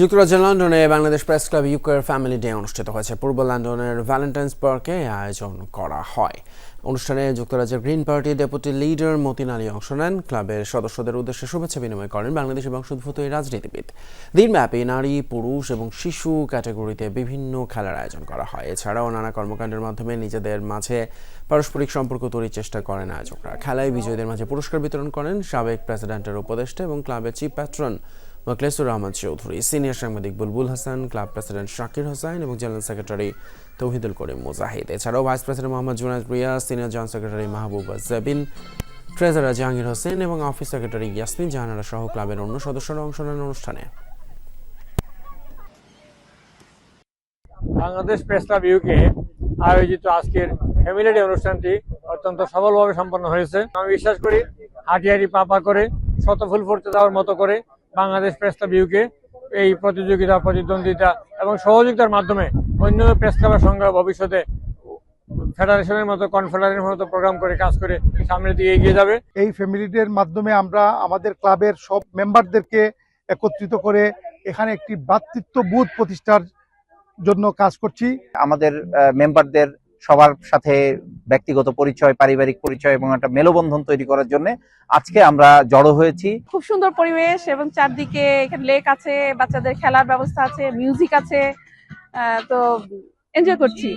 যুক্তরাজ্যের লন্ডনে Bangladesh press club ইউকের ফ্যামিলি ডে অনুষ্ঠিত হয়েছে। পূর্ব লন্ডনের ভ্যালেন্টাইন্স পার্কে আয়োজন করা হয়। অনুষ্ঠানে যুক্তরাজ্যের green party deputy leader Matin Ali অংশ নেন। ক্লাবের সদস্যদের উদ্দেশ্যে শুভেচ্ছা বিনিময় করেন বাংলাদেশি বংশোদ্ভূত এই রাজনীতিবিদ। দিনব্যাপী নারী, পুরুষ এবং শিশু ক্যাটাগরিতে বিভিন্ন খেলার আয়োজন করা হয়। এছাড়াও নানা কর্মকাণ্ডের মাধ্যমে নিজেদের মাঝে পারস্পরিক সম্পর্ক তৈরির চেষ্টা করেন আয়োজকরা। খেলায় বিজয়ীদের মাঝে পুরস্কার বিতরণ করেন সাবেক প্রেসিডেন্টের উপদেষ্টা এবং ক্লাবের chief patron Mokhlesur Rahman Chowdhury, senior সাংবাদিক বুলবুল হাসান, ক্লাব প্রেসিডেন্ট শাকির হোসাইন এবং জেনারেল সেক্রেটারি তৌহিদুল করিম মুজাহিদ। এছাড়াও vice president Mohammad Junayed Riaz, senior joint secretary Mahbuba Jabin, treasurer Jahangir Hossain এবং অফিস সেক্রেটারি ইয়াসমিন জাহানারা সহ ক্লাবের অন্য সদস্যরা অংশ নেন অনুষ্ঠানে। বাংলাদেশ প্রেস ক্লাব ইউকে আয়োজিত আজকের ফ্যামিলি ডে অনুষ্ঠানটি অত্যন্ত সফলভাবে সম্পন্ন হয়েছে। আমি বিশ্বাস করি হাঁটি হাঁটি পা পা করে শত ফুল ফুটতে দেওয়ার মতো করে বাংলাদেশ প্রেস ক্লাব ইউকে এই প্রতিযোগিতা প্রতিদ্বন্দ্বিতা এবং সহযোগিতার মাধ্যমে অন্য প্রেস ক্লাবের সঙ্গে ভবিষ্যতে ফেডারেশনের মতো কনফেডারেশনের মতো প্রোগ্রাম করে কাজ করে সামনের দিকে এগিয়ে যাবে। এই ফ্যামিলিদের মাধ্যমে আমরা আমাদের ক্লাবের সব মেম্বারদেরকে একত্রিত করে এখানে একটি ভ্রাতৃত্ববোধ প্রতিষ্ঠার জন্য কাজ করছি। আমাদের মেম্বারদের সবার সাথে ব্যক্তিগত পরিচয়, পারিবারিক পরিচয় এবং একটা মেলবন্ধন তৈরি করার জন্য আজকে আমরা জড়ো হয়েছি। খুব সুন্দর পরিবেশ এবং চারদিকে এখানে লেক আছে, বাচ্চাদের খেলার ব্যবস্থা আছে মিউজিক আছে তো এনজয় করছি।